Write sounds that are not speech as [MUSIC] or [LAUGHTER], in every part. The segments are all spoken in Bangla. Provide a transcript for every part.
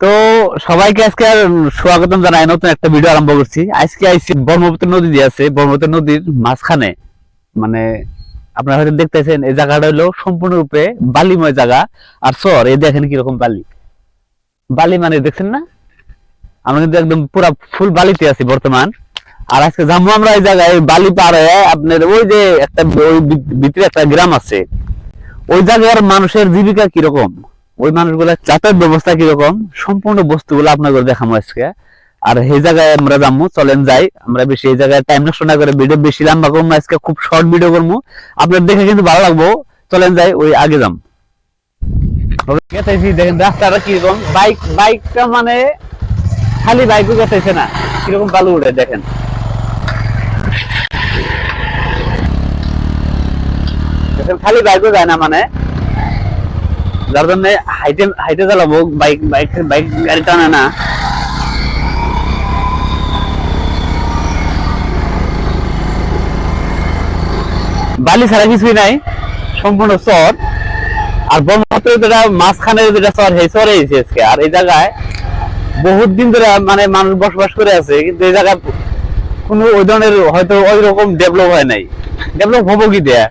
তো সবাইকে আজকে আর স্বাগতম জানাই, নতুন একটা ভিডিও আরম্ভ করছি। আজকে আইছি ব্রহ্মপুত্র নদী যে আছে। ব্রহ্মপুত্র নদীর মাঝখানে মানে আপনারা হয়তো দেখতেছেন, এই জায়গাটা হলো সম্পূর্ণরূপে বালিময় জায়গা। আর চর এই দেখেন কীরকম বালি। বালি মানে দেখছেন না? আমরা কিন্তু একদম পুরা ফুল বালিতে আছি বর্তমান। আর আজকে যাব আমরা এই জায়গায় বালি পার আপনার ওই যে একটা, ওই ভিতরে একটা গ্রাম আছে। ওই জায়গার মানুষের জীবিকা কীরকম? ওই মানুষগুলা যাতায়াত ব্যবস্থা কীরকম? সম্পূর্ণ বস্তুগুলো আপনাদের দেখাবো আজকে। আর সেই জায়গায় আমরা যাব চলেন যাই। আমরা বেশি এই জায়গায় টাইম নষ্ট না করে ভিডিও বেশি লম্বা করব আজকে খুব শর্ট ভিডিও করব আপনার দেখে কিন্তু ভালো লাগবো। চলেন যাই ওই আগে যাম। গেতাইছি, দেখেন রাস্তাটা কীরকম? বাইক বাইকটা মানে খালি বাইকও গেতেছে না। কীরকম বালু উঠে দেখেন। দেখেন, খালি বাইকও যায় না মানে। যার জন্য হাইটে হাইটে চালাবো, বাইক বাইক বাইক গাড়ি টানে না। বালি ছাড়া কিছুই নাই, সম্পূর্ণ চর। আর ব্রহ্মপুত্র যেটা মাঝখানে যেটা চর, সেই চরে এসে আজকে। আর এই জায়গায় বহুত দিন ধরে মানে মানুষ বসবাস করে আছে, কিন্তু এই জায়গায় কোনো ওই ধরনের হয়তো ওই রকম ডেভেলপ হয় নাই। ডেভেলপ হব কি দেয়া?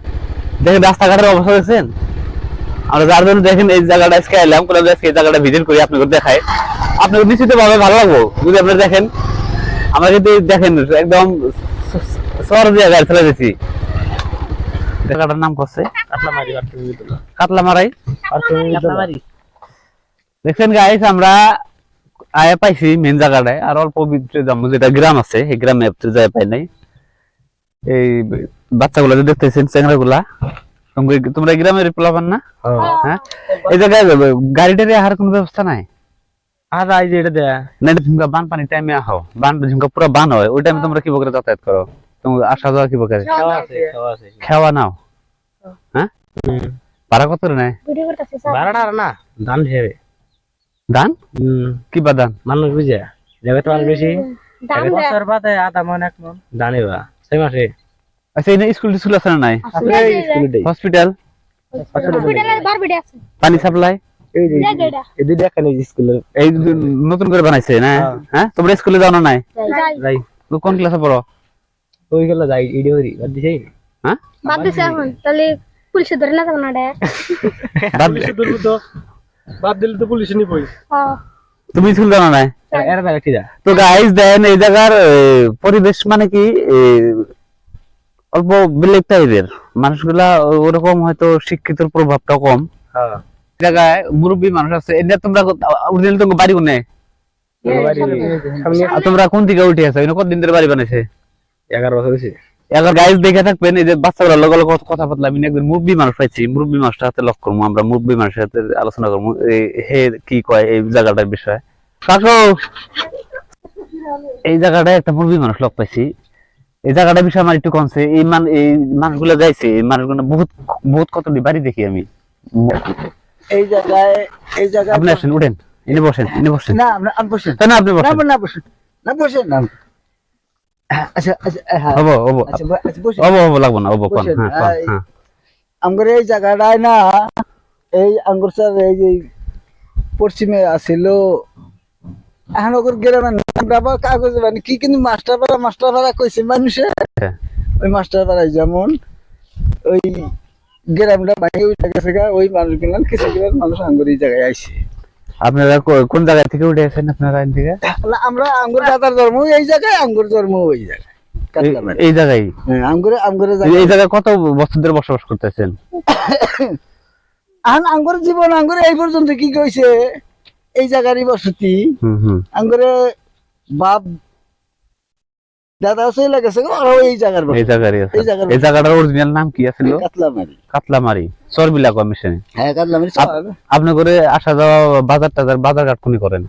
দেখেন রাস্তাঘাটের অবস্থা দেখছেন? আমরা যার জন্য দেখেন এই জায়গাটা আজকে এলাম কোনো আজকে এই জায়গাটা ভিজিট করি আপনাকে আপনাকে নিশ্চিত ভাবে ভালো লাগবো। যদি আপনি দেখেন আমরা কিন্তু দেখেন একদম সর জায়গায় জায়গাটার নাম করছে দেখছেন গাইস আমরা আয়া পাইছি মেন জায়গাটায় আর অল্প ভিতরে যাব। যেটা গ্রাম আছে এই গ্রামে ভিতরে যায় পাই নাই। এই বাচ্চাগুলো যে দেখতেছেন চেংড়া গুলা তোমরা গ্রামের পোলাপান না হ্যাঁ এই জায়গায় গাড়ি টাড়ি আহার কোনো ব্যবস্থা নাই আর যে এটা দেয়া না এটা ঝুমকা বান পানি টাইমে আহো বান ঝুমকা পুরো বান হয় ওই টাইমে তোমরা কি বকরে যাতায়াত করো তোমার আসা যাওয়া কি বকরে খাওয়া নাও হ্যাঁ ভাড়া কত নেয় আর না ধান হিসেবে দান কি বা দান মানুষ বুঝে যাবে তো আর বেশি দেয় বছর বাদে আধা মন এক মন ধানে বা ছয় মাসে আচ্ছা এই স্কুল টিস্কুল আছে না নাই? হসপিটাল পানি সাপ্লাই এই নতুন করে বানাইছে না? হ্যাঁ। হ্যাঁ? তোমরা স্কুলে যাও না নাই? যাই। কোন ক্লাসে পড়ো? ওই গেল যাই ইডি হরি। বাদ দিছে হ্যাঁ? বাদ দিছে এখন। তাহলে পুলিশে ধরে না যাব না ডে বাদ পুলিশে ধরবো তো। বাদ দিলে তো পুলিশে নিবই হ্যাঁ। তুমি স্কুল যাও না তো গাইস দেন এই জায়গার পরিবেশ মানে কি? এ, অল্প বিলেক টাইপের মানুষগুলা ওরকম হয়তো শিক্ষিতর প্রভাবটা কম। হ্যাঁ। জায়গায় মুরব্বী মানুষ আছে এটা তোমরা অরিজিনাল তোমার বাড়ি কোনে? তোমরা কোন দিকে উঠে আছো? কতদিন ধরে বাড়ি বানাইছে? এগারো বছর হয়েছে। এবার গাইজ দেখে থাকবেন এই যে বাচ্চাগুলো লগে লগে কথা বদলা আমি একজন মুরব্বী মানুষ পাইছি। মুরব্বী মানুষটার হাতে লক্ষ্য করব আমরা মুরব্বী মানুষের সাথে আলোচনা করব এই- হে কি কয় এই জায়গাটার বিষয়ে। কাকু! এই জায়গাটায় একটা মুরব্বী মানুষ লক পাইছি। এই জায়গাটার বিষয়ে আমার একটু কমছে এই মান এই মানুষগুলো যাইছে এই মানুষগুলো বহুত বহুত কতটি বাড়ি দেখি আমি। এই জায়গায় এই জায়গায় আপনি আসেন উঠেন ইনি বসেন ইনি বসেন। না আমরা আমি বসেন। না, আপনি বসেন। না বসেন। না বসেন না। আচ্ছা হব হব। ব- বসেন। হব হব লাগবো না হব কোন হ্যাঁ এই- হ্যাঁ। এই জায়গাটায় না এই আঙ্গুর স্যার এই যে পশ্চিমে আসিল এখন ওর গ্রামের নামটা আবার কাগজ মানে কি কিন্তু মাস্টার পাড়া মাস্টার পাড়া কইছে মানুষে। হ্যাঁ। ওই মাস্টার পাড়ায় যেমন ওই গ্রামটা ভাঙে ওই মানুষগুলো কিছু মানুষ আঙ্গুর এই জায়গায় আইছে। আপনারা কোন জায়গা থেকে উঠে আসেন আপনারা এখান থেকে? আমরা আঙ্গুর দাদার জন্ম এই জায়গায় আঙ্গুর জন্ম ওই জায়গায় এই- জায়গায়? হ্যাঁ, আঙ্গুরে আঙ্গুরে এই- জায়গায়। কত বছর ধরে বসবাস করতেছেন? আঙ্গুর জীবন আঙ্গুরে এই পর্যন্ত কি কইছে? এই জায়গারই বসতি হুম হুম। আঙ্গুরে বাপ দাদা চলে গেছে গো, এই জায়গার এই জায়গারই আছে। এই জায়গার এই জায়গাটার অরিজিনাল নাম কি আছিল? কাতলামারি। কাতলামারি কমিশনে হ্যাঁ কাতলামারি আপনি করে আসা যাওয়া বাজার টাজার বাজার ঘাট কোনি করেন?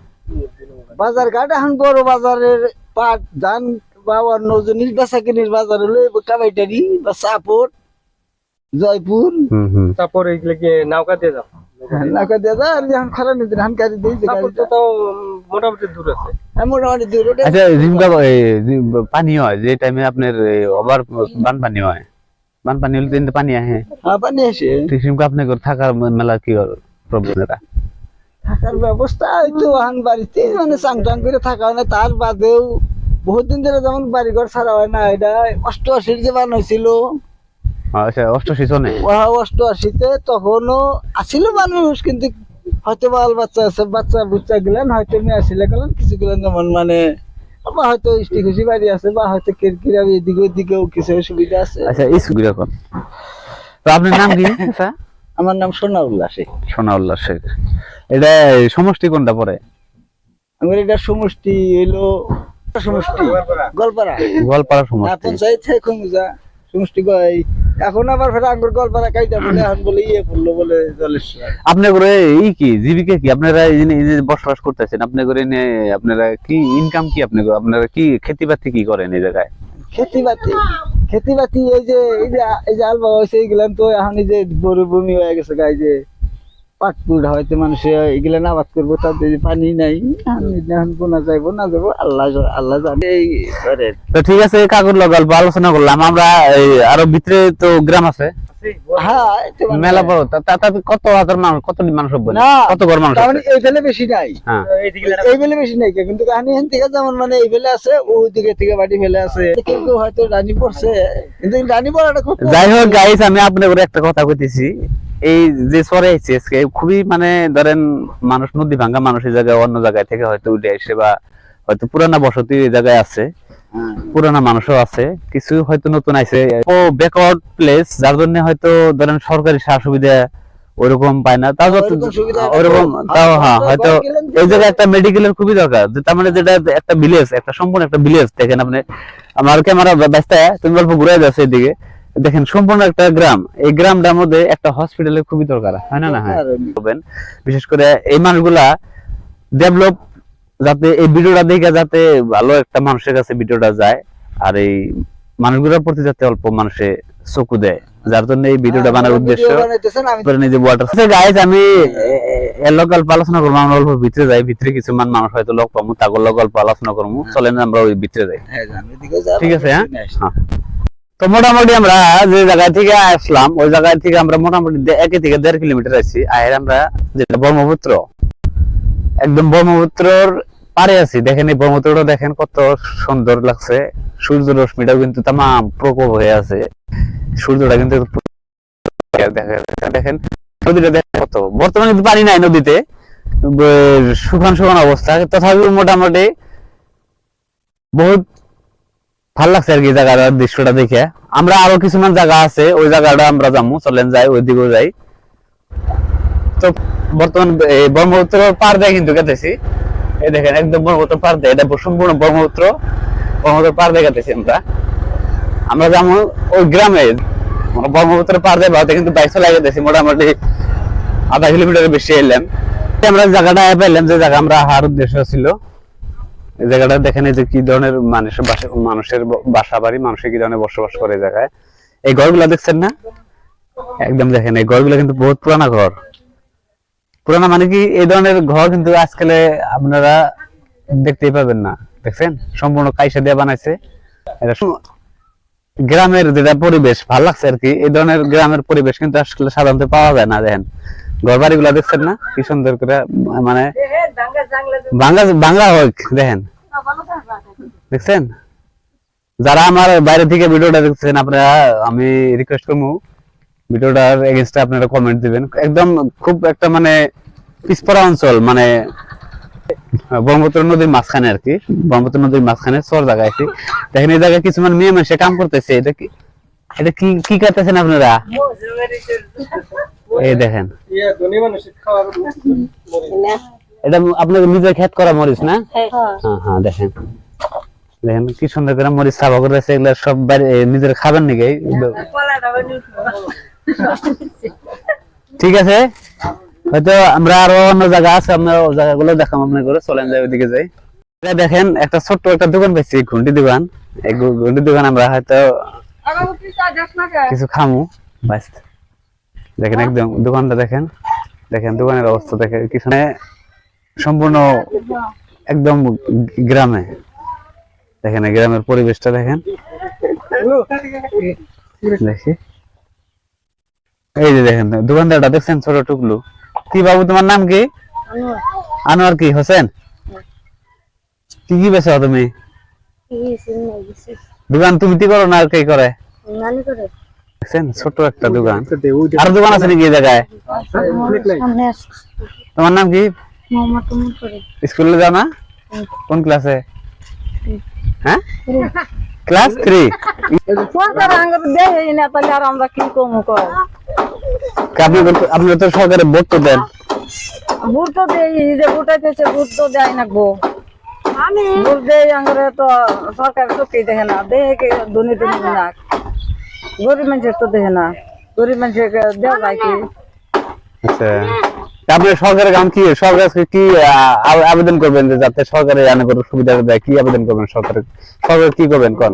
বাজার ঘাট এখন বড় বাজারের পাট ধান বা অন্য জিনিস বেচা কিনির বাজার হলো কাবাইটারি বা চাপট জয়পুর। হুম হুম। তারপর এইগুলো নৌকা দিয়ে যাও। নাকা দিয়ে যা আর যখন খরা নিতে ধান কাটি দিই মোটামুটি দূর আছে। হ্যাঁ, মোটামুটি দূর আচ্ছা জিমকা পানি হয় যে টাইমে আপনার ওভার বানপানি হয়। বানপানি হলে কিন্তু পানি আহে। হ্যাঁ পানি আসে। তো জিমকা আপনি করে থাকার মেলা কি প্রবলেম এটা। থাকার ব্যবস্থা তো এখন বাড়িতে মানে চাং টাং করে থাকা হয় না তার বাদেও বহুত দিন ধরে যেমন বাড়ি ঘর ছাড়া হয় না এটা অষ্টআশির যে বানাইছিল আচ্ছা সনে অষ্টআশিতে তখনও আসিল মানুষ কিন্তু হয়তো বাল বাচ্চা আছে বাচ্চা বুচ্চা গেলেন হয়তো মেয়ে আসিলে গেলেন কিছু গেলেন যেমন মানে বা হয়তো ইষ্টি খুশি বাড়ি আছে বা হয়তো কিরকিরা এদিকে ওদিকেও কিছু সুবিধা আছে। আচ্ছা তো আপনার নাম কি? [LAUGHS] আমার নাম সোনা উল্লাস সোনাউল্লাহ শেখ। এটা সমষ্টি কোনটা পরে? আমার এটা সমষ্টি হইল সমষ্টি গলপাড়া। গোয়ালপাড়া না সমষ্টি। পঞ্চায়েত সমষ্টি এখন আবার ফের আঙ্গুর কাইটা বলে এখন বলে ইয়ে পড়ল বলে জলেশ্বর আপনার করে ই কি জীবিকা কি? আপনারা এই যে- এই বসবাস করতেছেন আপনি করে আপনারা কি ইনকাম কি আপনি আপনারা কি খেতি বাতি কি করেন এই জায়গায়? খেতি বাতি খেতি বাতি এই যে এই যে এই যে আলবা হয়েছে এইগুলান তো এখন এই যে বড় ভূমি হয়ে গেছে গাই যে পাটপুর হয়তো মানুষ এগুলান আবাদ করব তাতে যে পানি নাই বোনা যাইবো না যাব আল্লাহ আল্লাহ জানে এই করে। তো ঠিক আছে কাকুর লগ গল্প আলোচনা করলাম। আমরা এই আরও ভিতরে তো গ্রাম আছে। হ্যাঁ মানে- মেলা বড়। তা- তা- তাতে কত হাজার মানুষ কত মানুষ না কত ঘর মানুষ মানে এই বেলে বেশি নাই। হ্যাঁ। এই বেলে বেশি নাই কিন্তু কাহিনী এখান থেকে যেমন মানে এই বেলে আছে ওই দিকে থেকে বাড়ি ফেলে আছে। কেউ কেউ হয়তো রানী পড়ছে কিন্তু রানী পড়াটা যাই হোক গাইস আমি আপনার একটা কথা কইতেছি। এই যে সরে আইছে আজকে খুবই মানে ধরেন মানুষ নদী ভাঙ্গা মানুষ এই জায়গায় অন্য জায়গায় থেকে হয়তো উঠে আসে বা হয়তো পুরানা বসতি এই জায়গায় আছে। হ্যাঁ। পুরানা মানুষও আছে কিছু হয়তো নতুন আইছে। ও ব্যাকওয়ার্ড প্লেস যার জন্য হয়তো ধরেন সরকারি সার সুবিধা ওইরকম পায় না। তাও সুবিধা তাও হ্যাঁ হয়তো এই জায়গায় একটা মেডিকেলের খুবই দরকার। যে তার মানে যেটা একটা ভিলেজ একটা সম্পূর্ণ একটা ভিলেজ দেখেন আপনি। আমার ক্যামেরা ব্যস্ত তুমি গল্প ঘুরে যাচ্ছে এদিকে দেখেন সম্পূর্ণ একটা গ্রাম। এই গ্রামটার মধ্যে একটা হসপিটালের খুবই দরকার হয় না না? হ্যাঁ। বিশেষ করে এই মানুষগুলা ডেভেলপ যাতে এই ভিডিওটা দেখে যাতে ভালো একটা মানুষের কাছে ভিডিওটা যায় আর এই মানুষগুলোর প্রতি যাতে অল্প মানুষে চকু দেয় যার জন্য এই ভিডিওটা বানার উদ্দেশ্য নিজে ওয়াটার গাইজ আমি গল্প আলোচনা করব আমরা অল্প ভিতরে যাই ভিতরে কিছু মান মানুষ হয়তো লগ পাবো তাগর লগ গল্প আলোচনা করব চলেন আমরা ওই ভিতরে যাই। হ্যাঁ, ঠিক আছে হ্যাঁ? হ্যাঁ। তো মোটামুটি আমরা যে জায়গা থেকে আসলাম, ওই জায়গা থেকে আমরা মোটামুটি একে থেকে দেড় কিলোমিটার আছি। আয়ের আমরা যেটা ব্রহ্মপুত্র, একদম ব্রহ্মপুত্রর পারে আছি। দেখেন এই ব্রহ্মপুত্রটা দেখেন কত সুন্দর লাগছে। সূর্য রশ্মিটাও কিন্তু তামাম প্রকোপ হয়ে আছে। সূর্যটা কিন্তু দেখেন নদীটা দেখেন কত। বর্তমানে কিন্তু পানি নাই নদীতে। শুকান শুকান অবস্থা। তথাপি মোটামুটি বহুত ভালো লাগছে আর কি জায়গাটার দৃশ্যটা দেখে। আমরা আরও কিছুমান জায়গা আছে, ওই জায়গাটা আমরা যাব চলেন যাই, ওই দিকেও যাই। তো বর্তমান, এই ব্রহ্মপুত্র পার দিয়ে কিন্তু গেতেছি। এই দেখেন, একদম ব্রহ্মপুত্র পার দিয়ে, এটা সম্পূর্ণ ব্রহ্মপুত্র। ব্রহ্মপুত্র পার দিয়ে গেতেছি আমরা। আমরা যেমন ওই গ্রামে। ব্রহ্মপুত্র পার দিয়ে ভারতে কিন্তু বাইক চলে গেতেছি, মোটামুটি আধা কিলোমিটার বেশি এলাম। আমরা জায়গাটা পেলাম, যে জায়গা আমরা হার উদ্দেশ্য ছিল জায়গাটা দেখেন যে কি ধরনের মানুষের বাসা মানুষের বাসা বাড়ি মানুষের কি ধরনের বসবাস করে এই জায়গায়। এই ঘরগুলা দেখছেন না? একদম দেখেন, এই ঘরগুলো কিন্তু বহুত পুরানা ঘর। পুরানা মানে কি, এই ধরনের ঘর কিন্তু আজকালে আপনারা দেখতেই পাবেন না। দেখছেন? সম্পূর্ণ কাইসা দিয়ে বানাইছে। গ্রামের যেটা পরিবেশ, ভালো লাগছে আর কি, এই ধরনের গ্রামের পরিবেশ কিন্তু আসলে সাধারণত পাওয়া যায় না, দেখেন। ঘরগুলা দেখছেন না? কি সুন্দর করে মানে বাংলা হোক, দেখেন। দেখছেন? যারা আমার বাইরে থেকে ভিডিওটা দেখছেন, আপনারা, আমি রিকোয়েস্ট করব, ভিডিওটার এগেনস্টে আপনারা কমেন্ট দিবেন। একদম খুব একটা মানে পিছপড়া অঞ্চল মানে ব্রহ্মপুত্র নদীর মাঝখানে আর কি, ব্রহ্মপুত্র নদীর মাঝখানে চর জায়গা আছি দেখেন, এই জায়গায় কিছুমান মেয়ে মানুষে কাম করতেছে, এটা কি এটা কি কি করতেছেন আপনারা? এই দেখেন। ইয়ে, ধনী মানুষের খাওয়ার এটা আপনাদের নিজের খেত করা মরিচ না? হ্যাঁ। হ্যাঁ দেখেন। দেখেন কি সুন্দর করে মরিচ সাফা করে এগুলা সব নিজের খাবেন নাকি? ঠিক আছে? হয়তো আমরা আরও অন্য জায়গা আছে আমরা ওই জায়গাগুলো দেখাম আপনার করে চলেন যাই ওইদিকে যাই। এটা দেখেন একটা ছোট্ট একটা দোকান পাইছি ঘুন্টি দোকান। এই ঘুন্টি দোকান আমরা হয়তো কিছু খামু বাস। দেখেন একদম দোকানটা দেখেন। দেখেন দোকানের অবস্থা দেখেন কিছু সম্পূর্ণ একদম গ্রামে। দেখেন গ্রামের পরিবেশটা দেখেন। দেখি। এই যে দেখেন দোকানদারটা দেখছেন ছোট টুকলু। কি বাবু তোমার নাম কি? আনোয়ার কি হোসেন? কি কি বেছো তুমি? দোকান তুমি কি করো না আর কে করে? করে। দেখছেন? ছোট একটা দোকান। আর দোকান আছে নাকি এই জায়গায়? তোমার নাম কি? স্কুলে যাও না? কোন ক্লাসে? হ্যাঁ? Class three. সরকার আঙ্গুর দেয় না তাহলে আর আমরা কি কমু কর আপনি তো- সরকারে ভোট তো দেন। ভোট তো দেই যে ভোটাইতেছে ভোট তো দেয় না গো। আমি ভোট দেই আঙ্গুরে তো সরকার চোখেই দেখে না। দেখে কি দুর্নীতি না। গরিব মানুষের তো দেখে না। গরিব মানুষের দেওয়া যায় কি? আচ্ছা। সরকারের কাম কি? সরকার কি আবেদন করবেন যে যাতে সরকারের অনেক কোনো সুবিধা দেয়? কি আবেদন করবেন সরকারের? সরকার কি করবেন কোন?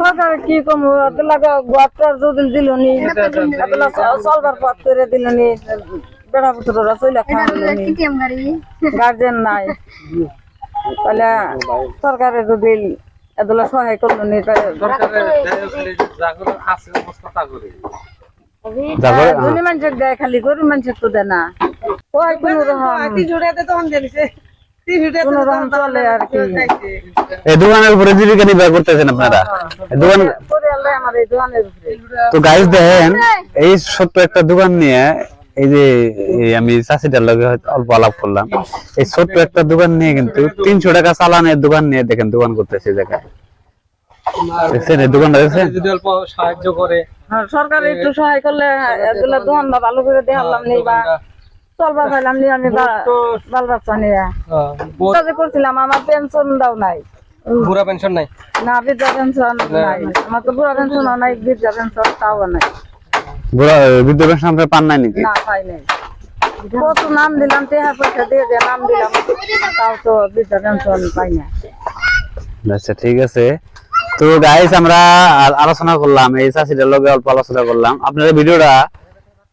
সরকার কি কমু লাগে গোয়াটার যদি দিল নি চলবার পথ করে দিল নি বেড়া পুত্ররা চলে গাড়ি? গার্জেন নাই। তাহলে সরকারের যদি এগুলো সহায় করল ধনী মানুষের দেয় খালি গরিব মানুষের তো দেয় না। ওই কোন রকম কোন রকম চলে আর কি। এই দোকানের উপরে জীবিকা নির্বাহ করতেছেন আপনারা? দোকান পরিয়ালে আমার এই দোকানের উপরে। তো গাইজ দেখেন এই ছোট্ট একটা দোকান নিয়ে এই যে আমি চাষিটার লগে হয়তো অল্প আলাপ করলাম। এই ছোট্ট একটা দোকান নিয়ে কিন্তু তিনশো টাকা চালানের দোকান নিয়ে দেখেন দোকান করতেছে এই জায়গায়। দেখছেন এই দোকানটা দেখছেন? সাহায্য করে। হ্যাঁ, সরকার একটু সহায় করলে এগুলো দোকানটা ভালো করে দেখালাম নি বা চলবা পাইলাম নি আমি বাল বাচ্চা নিয়ে। আহ, করছিলাম আমার পেনশন দাও নাই। বুড়া পেনশন নাই? না বৃদ্ধা পেনশন নাই। আমার তো বুড়া পেনশন নাই বৃদ্ধা পেনশন তাও নাই। বৃদ্ধ পেনশন আপনারা পান নাই নাকি? না পাই নাই। কত নাম দিলাম টেহা পয়সা দিয়ে দিয়ে নাম দিলাম তাও তো বৃদ্ধা পেনশন পাই না আচ্ছা ঠিক আছে। তো গাইস আমরা আলোচনা করলাম এই চাষিটার লগে অল্প আলোচনা করলাম। আপনারা ভিডিওটা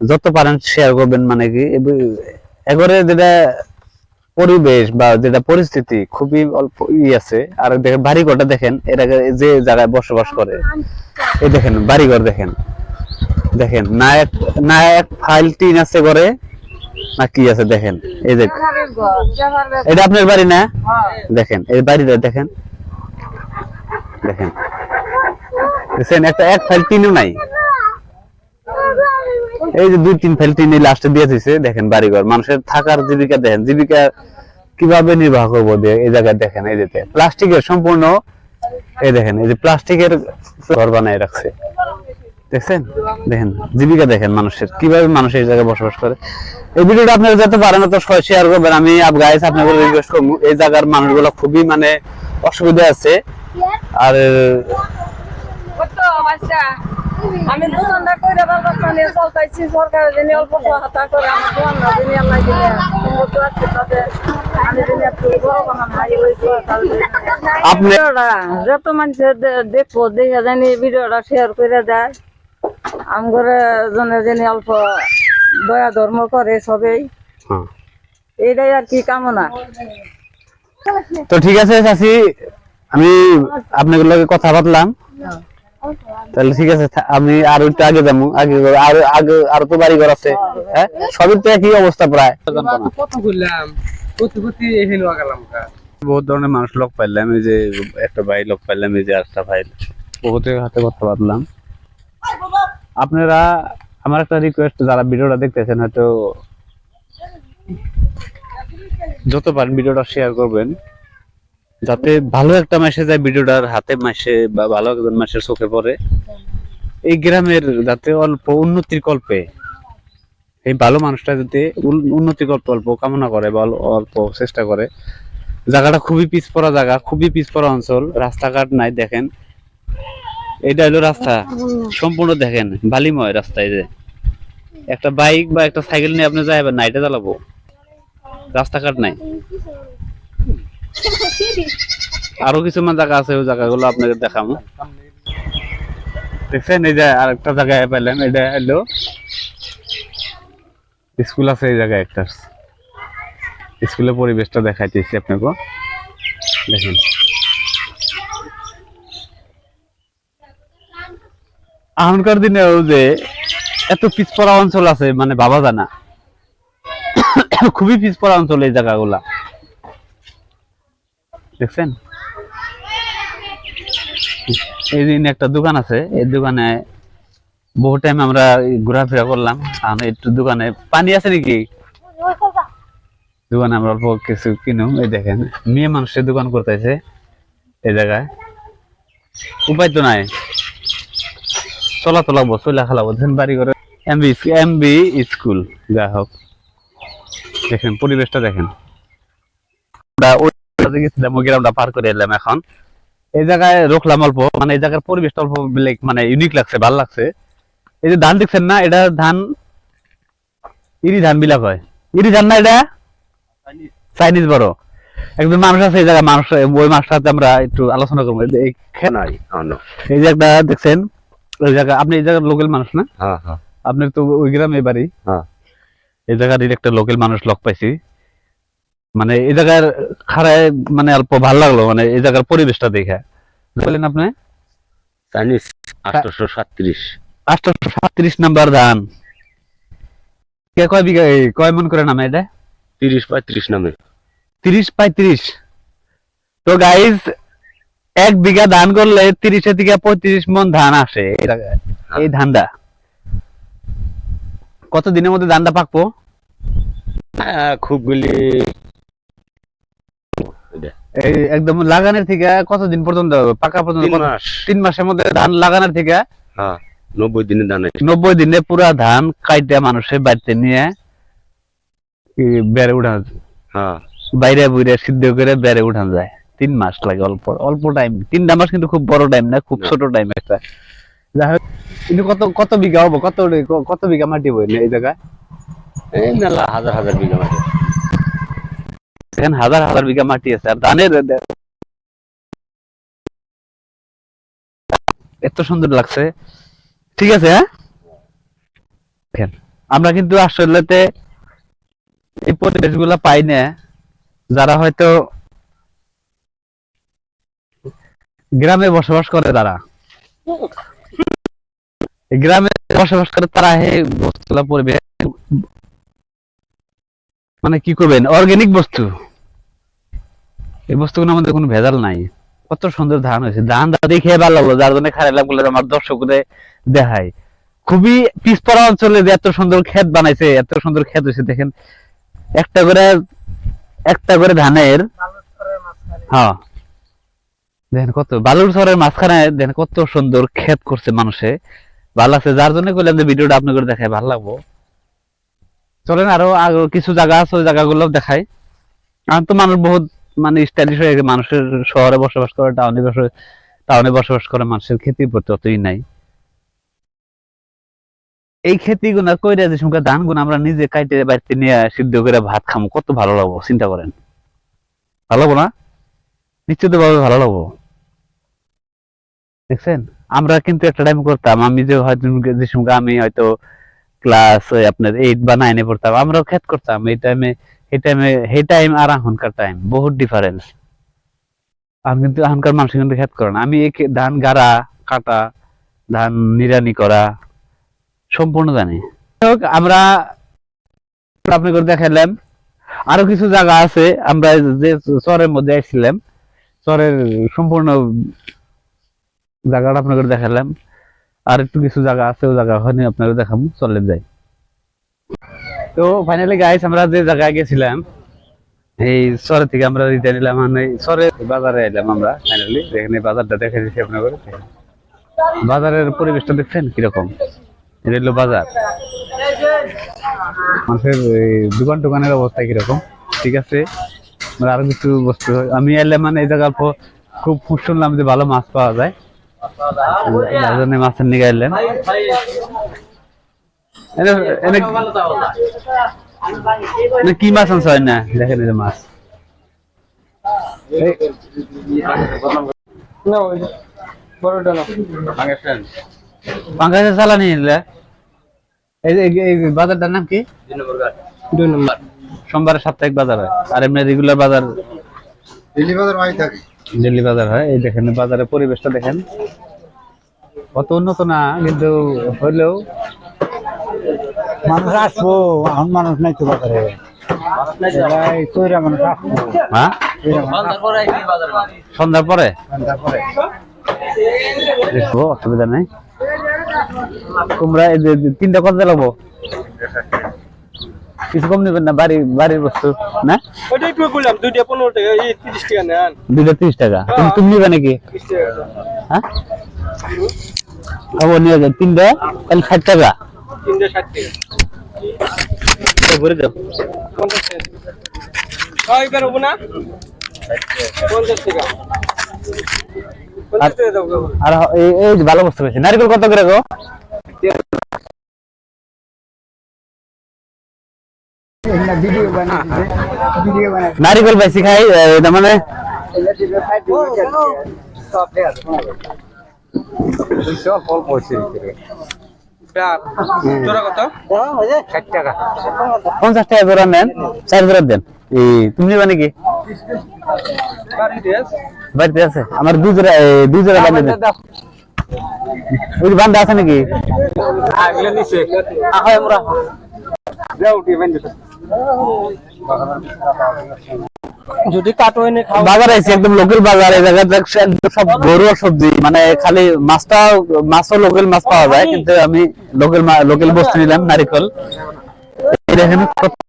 যত পারেন শেয়ার করবেন মানে কি এব- এগরে যেটা পরিবেশ বা যেটা পরিস্থিতি খুবই অল্প ই আছে। আর দেখেন বাড়িঘরটা দেখেন এটাকে যে জায়গায় বসবাস করে এই দেখেন বাড়িঘর দেখেন। দেখেন না এক না এক ফাইল টিন আছে ঘরে, না কি আছে দেখেন, এই যে এটা আপনার বাড়ি না? দেখেন, এই বাড়িটা দেখেন দেখেন। দেখছেন, একটা এক ফাইল টিনও নাই। এই যে দুই, তিন ফাইল টিন লাস্টে দিয়ে দিছে, দেখেন বাড়িঘর। মানুষের থাকার জীবিকা দেখেন, জীবিকা কীভাবে নির্বাহ করব এই জায়গায় দেখেন, এই যেতে প্লাস্টিকের সম্পূর্ণ, এই দেখেন, এই যে প্লাস্টিকের ঘর বানায় রাখছে। দেখছেন দেখেন জীবিকা দেখেন মানুষের কীভাবে মানুষ এই জায়গায় বসবাস করে। এই ভিডিওটা আপনারা যাতে পারেন তো শেয়ার করবেন। আমি গাইস আপনাদের রিকোয়েস্ট করব এই জায়গার মানুষগুলো খুবই মানে অসুবিধা আছে। আর আমি দোকানটা কইরা চলতাইছি সরকার অল্প সহায়তা করে আমার দোকানটা আল্লাহ দিলে আছে আপনি যত মানুষের দেখব দেখে জানি ভিডিওটা শেয়ার করে দেয়। আমগরে জনে যিনি অল্প দয়া ধর্ম করে সবেই। হ্যাঁ। এইটাই আর কি কামনা। তো ঠিক আছে চাচি আমি আপনাদের লগে কথা বললাম। তাহলে ঠিক আছে আমি আর একটু আগে যাব। আগে আর আগে আরও তো বাড়ি ঘর আছে। হ্যাঁ? সবই তো একই অবস্থা প্রায়। কত প্রতি প্রতি বহুত ধরনের মানুষ লোক পাইলাম এই যে একটা ভাই লোক পাইলাম এই যে একটা ভাই। বহুতের হাতে কথা বাঁধলাম আপনারা আমার একটা রিকোয়েস্ট যারা ভিডিওটা দেখতেছেন হয়তো যত পারেন ভিডিওটা শেয়ার করবেন। যাতে ভালো একটা মেসেজ যায় ভিডিওটার হাতে মাসে বা ভালো একজন মাসের চোখে পড়ে। এই গ্রামের যাতে অল্প উন্নতির কল্পে এই ভালো মানুষটা যাতে উন- উন্নতির কল্প অল্প কামনা করে বা অল্প চেষ্টা করে। জায়গাটা খুবই পিছপড়া জায়গা, খুবই পিছপড়া অঞ্চল, রাস্তাঘাট নাই, দেখেন। এটা হলো রাস্তা। সম্পূর্ণ দেখেন, বালিময় রাস্তায় যে। একটা বাইক বা একটা সাইকেল নিয়ে আপনি যাবেন নাইটে চালাবো। রাস্তাঘাট নাই। আরও কিছুমান জায়গা আছে, ওই জায়গাগুলো আপনাকে দেখাবো দেখছেন, এই যে আরেকটা জায়গায় পেলাম এটা হলো স্কুল আছে এই জায়গায় একটা। স্কুলের পরিবেশটা দেখাইতেছি আপনাকে। দেখেন। এখনকার দিনেও যে এত পিছপড়া অঞ্চল আছে মানে বাবা জানা। খুবই পিস পড়া অঞ্চল এই জায়গাগুলা। দেখছেন? এই দিন একটা দোকান আছে, এই দোকানে বহু টাইম আমরা ঘোরাফেরা করলাম। একটু দোকানে পানি আছে নাকি? দোকানে আমরা অল্প কিছু কিনুম, এই দেখেন। মেয়ে মানুষের দোকান করতেছে এই জায়গায়। উপায় তো নাই। চলা তোলাবো চলা খেলাবো। দেখেন বাড়ি করে এমবি এমবি স্কুল যা হোক। দেখেন পরিবেশটা দেখেন। আমরা ওই গেছিলাম ওই গ্রামটা পার করে এলাম এখন। এই জায়গায় রোকলাম অল্প মানে এই জায়গার পরিবেশটা অল্প মানে ইউনিক লাগছে ভালো লাগছে। এই যে ধান দেখছেন না এটা ধান ইরি ধান বিলাক হয়। ইরি ধান না এটা? চাইনিজ বড়। একজন মানুষ আছে এই জায়গায় মানুষ ওই মানুষটার সাথে আমরা একটু আলোচনা করব। এই যে একটা দেখছেন ওই জায়গা আপনি এই জায়গার লোকাল মানুষ না? হ্যাঁ হ্যাঁ। আপনার তো ওই গ্রামে বাড়ি। হ্যাঁ। এই জায়গার একটা লোকাল মানুষ লক পাইছি। মানে এই জায়গার খারায় মানে অল্প ভালো লাগল মানে এই জায়গার পরিবেশটা দেখে। বলেন আপনি? চাইনিজ আটশো সাতত্রিশ। আটশো সাতত্রিশ নাম্বার ধান। কে কয় বিঘা এই কয় মন করে নামে এটা? তিরিশ পঁয়ত্রিশ নামে। তিরিশ পঁয়ত্রিশ। তো গাইজ এক বিঘা ধান করলে তিরিশে থেকে পঁয়ত্রিশ মন ধান আসে এই ধানটা। কত দিনের মধ্যে ধানটা পাকবো? হ্যাঁ, খুব গুলি এই একদম লাগানোর থেকে কতদিন পর্যন্ত পাকা পর্যন্ত তিন মাসের মধ্যে ধান লাগানোর থেকে হ্যাঁ নব্বই দিনে ধান নব্বই দিনে পুরা ধান কাইটে মানুষের বাড়িতে নিয়ে বেড়ে উঠান হ্যাঁ। বাইরে বুইরে সিদ্ধ করে বেড়ে উঠান যায়। তিন মাস লাগে অল্প অল্প টাইম তিনটা মাস কিন্তু খুব বড় টাইম না খুব ছোট টাইম একটা। যাই হোক কিন্তু কত কত বিঘা হব? কত কত বিঘা মাটি বইলে এই জায়গায়? এই মেলা হাজার হাজার বিঘা মাটি। এখানে হাজার হাজার বিঘা মাটি আছে আর ধানের এত সুন্দর লাগছে। ঠিক আছে হ্যাঁ? আমরা কিন্তু আসলেতে এই পরিবেশগুলা পাই না। যারা হয়তো গ্রামে বসবাস করে তারা। গ্রামে বসবাস করে তারা এই বস্তুগুলা পরিবেশ। মানে কি করবেন? অর্গানিক বস্তু। এই বস্তুগুলোর মধ্যে কোনো ভেজাল নাই। কত সুন্দর ধান হয়েছে। ধান দেখে ভালো লাগল, যার জন্য খারাপ লাগল আমার দর্শকদের দেখায়। খুবই পিছপড়া অঞ্চলে যে এত সুন্দর ক্ষেত বানাইছে, এত সুন্দর ক্ষেত হয়েছে, দেখেন, একটা করে একটা করে ধানের হ্যাঁ। দেখেন কত, বালুর শহরের মাঝখানে দেখেন কত সুন্দর ক্ষেত করছে মানুষে। ভালো লাগছে, যার জন্য করলাম যে ভিডিওটা আপনাদের দেখায়, ভালো লাগবো। চলেন আরও কিছু জায়গা আছে, ওই জায়গাগুলো দেখাই। তো মানুষ বহুত মানে স্টাইলিশ হয়ে গেছে, মানুষের শহরে বসবাস করে টাউনে বসে টাউনে বসবাস করে, মানুষের খেতির প্রতি অতই নাই। এই খেতি গুনা কইরা যে ধান গুনা আমরা নিজে কাইটে বাড়িতে নিয়ে সিদ্ধ করে ভাত খামো, কত ভালো লাগবো, চিন্তা করেন। ভালো না? নিশ্চিত ভাবে ভালো লাগবো। দেখছেন? আমরা কিন্তু একটা টাইম করতাম। আমি যে হয়তো যে সময় আমি হয়তো ক্লাস আপনার এইট বা নাইনে পড়তাম আমরাও খেত করতাম। এই টাইমে এই টাইমে এই টাইম আর এখনকার টাইম বহুত ডিফারেন্স আর কিন্তু এখনকার মানুষ কিন্তু খেত করে না। আমি ধান গাড়া কাটা ধান নিরানি করা সম্পূর্ণ জানি। হোক, আমরা আপনাকে দেখাইলাম। আরও কিছু জায়গা আছে। আমরা যে চরের মধ্যে আসছিলাম চরের সম্পূর্ণ জায়গাটা আপনাকে দেখালাম। আর একটু কিছু জায়গা আছে, ওই জায়গা ওখানে আপনাকে দেখাবো। চলে যাই। তো ফাইনালি গাইস আমরা যে জায়গায় গেছিলাম, এই শহর থেকে আমরা রিটার্ন নিলাম মানে শহরে বাজারে এলাম আমরা ফাইনালি এখানে বাজারটা দেখে দিচ্ছি আপনাকে বাজারের পরিবেশটা দেখছেন কীরকম? এটা হলো বাজার। মানুষের দোকান টোকানের অবস্থা কীরকম? ঠিক আছে? আরও কিছু বস্তু আমি এলে মানে এই জায়গা খুব খুব শুনলাম যে ভালো মাছ পাওয়া যায়। যার জন্য মাছের নিয়ে কি মাছ আনছে না দেখেন এই যে মাছ। নিলে এই বাজারটার নাম কি? দুই নম্বর সোমবার সাপ্তাহিক বাজার হয়। আর এমনি রেগুলার বাজার বাজার হয় এই দেখেন বাজারের পরিবেশটা দেখেন। কত উন্নত না কিন্তু হইলেও মানুষ আসব এখন মানুষ নাই তো বাজারে। হ্যাঁ? সন্ধ্যার পরে দেখব অসুবিধা নেই। তোমরা তিনটা কত লাগবো? কিছু কম নেবেন না বাড়ি বাড়ির বস্তু না? ওইটাই একটু বললাম দুইটা পনেরো টাকা এই তিরিশ টাকা নেন। দুইটা তিরিশ টাকা? তুমি তুমি নিবে নাকি? হ্যাঁ? খবর নিয়ে যাও তিনটা তাহলে ষাট টাকা। তিনটে ষাট টাকা। ভরে দাও। পঞ্চাশ টাকা। বের হব না? পঞ্চাশ টাকা। আর এই এই ভালো বস্তু পেয়েছি। নারিকেল কত করে গো? নারিকেল পাইছি খাই এটা মানে পঞ্চাশ টাকা জোড়া নেন চার জোড়া দেন। তুমি নিবে নাকি? বাড়িতে আছে আমার দুই জোড়া দুই জোড়া বান্ধে ওই যে বান্ধা আছে নাকি? যদি কাটো এনে খাও বাজার আছে একদম লোকাল বাজার এই একদম সব ঘরোয়া সবজি মানে খালি মাছটা মাছও লোকাল মাছ পাওয়া যায় কিন্তু আমি লোকাল লোকাল বস্তু নিলাম নারিকেল দেখেন কত-।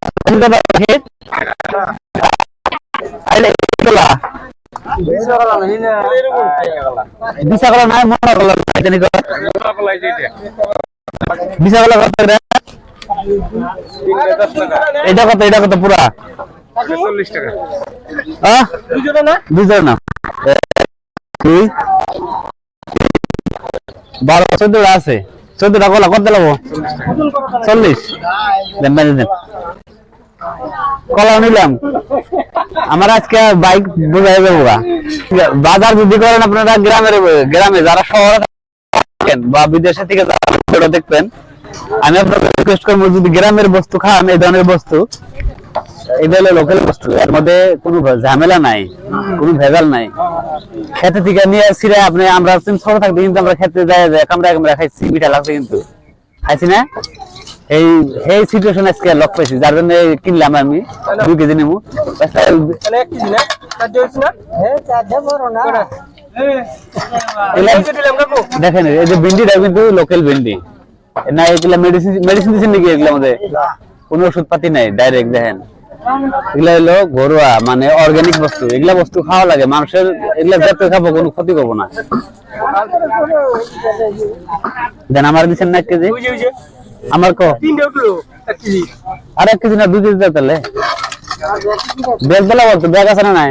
নাই মনে কলা নাই, জানি কলা। বিশা কলা কত করে? এটা কত এটা কত চল্লিশ টাকা না? না বারো চোদ্দটা আছে। কলা, কত লাগবো চল্লিশ। কলা নিলাম। আমার আজকে বাইক বোঝাই যাব বাজার যদি করেন আপনারা গ্রামের, গ্রামে, যারা শহরে বা বিদেশে থেকে যারা দেখবেন আমি আপনাকে রিকোয়েস্ট করব যদি গ্রামের বস্তু খান এই ধরনের বস্তু এটা হলো লোকাল বস্তু এর মধ্যে কোনো ঝামেলা নাই কোনো ভেজাল নাই। খেতে থেকে নিয়ে আসছিরে আপনি আমরা ছোট থাকতে কিন্তু আমরা খেতে যাই যাই কামড়া কামড়া খাইছি মিঠা লাগছে কিন্তু। খাইছি না? এই এই সিচুয়েশন আজকে লক পাইছি যার জন্য কিনলাম আমি দুই কেজি নেব। এনে এক কেজি না? চারটে হয়েছে না? এলাম- এই যে দিলাম কাকু। দেখেন এই যে ভেন্ডিটা কিন্তু লোকাল ভেন্ডি। না এগুলা মেডিসিন মেডিসিন দিচ্ছেন নাকি এগুলা মধ্যে কোনো ওষুধ পাতি নাই ডাইরেক্ট দেখেন। এগুলা হলো ঘরোয়া মানে অর্গানিক বস্তু। এগুলা বস্তু খাওয়া লাগে মানুষের এগুলা যত খাব কোনো ক্ষতি করব না। দেন আমার দিচ্ছেন না এক কেজি? আমার কো? আর এক কেজি না দুই কেজি তাহলে। ব্যাগ দিলা বলতো ব্যাগ আছে না নাই?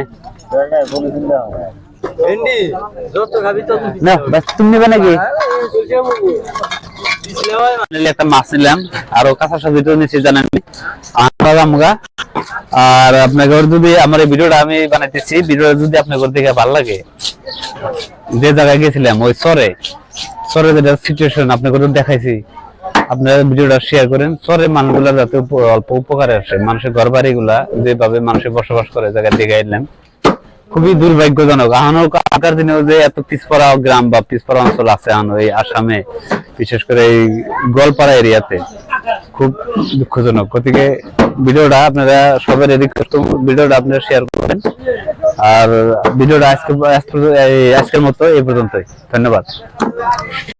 না বাস তুমি নেবে নাকি? যে জায়গায় গেছিলাম ওই যেটা সিচুয়েশন আপনাকে দেখাইছি ভিডিওটা শেয়ার করেন মানুষগুলা যাতে অল্প উপকারে আসে মানুষের ঘর বাড়ি গুলা যেভাবে মানুষের বসবাস করে জায়গায় দেখে খুবই দুর্ভাগ্যজনক। আহানো আগের দিনেও যে এত পিছপড়া গ্রাম বা পিছপড়া অঞ্চল আছে আহানো এই আসামে, বিশেষ করে এই গোয়ালপাড়া এরিয়াতে, খুব দুঃখজনক। গতিকে ভিডিওটা আপনারা সবাই রিকোয়েস্ট ভিডিওটা আপনারা শেয়ার করবেন। আর ভিডিওটা আজকে আজকের মতো এই পর্যন্তই। ধন্যবাদ।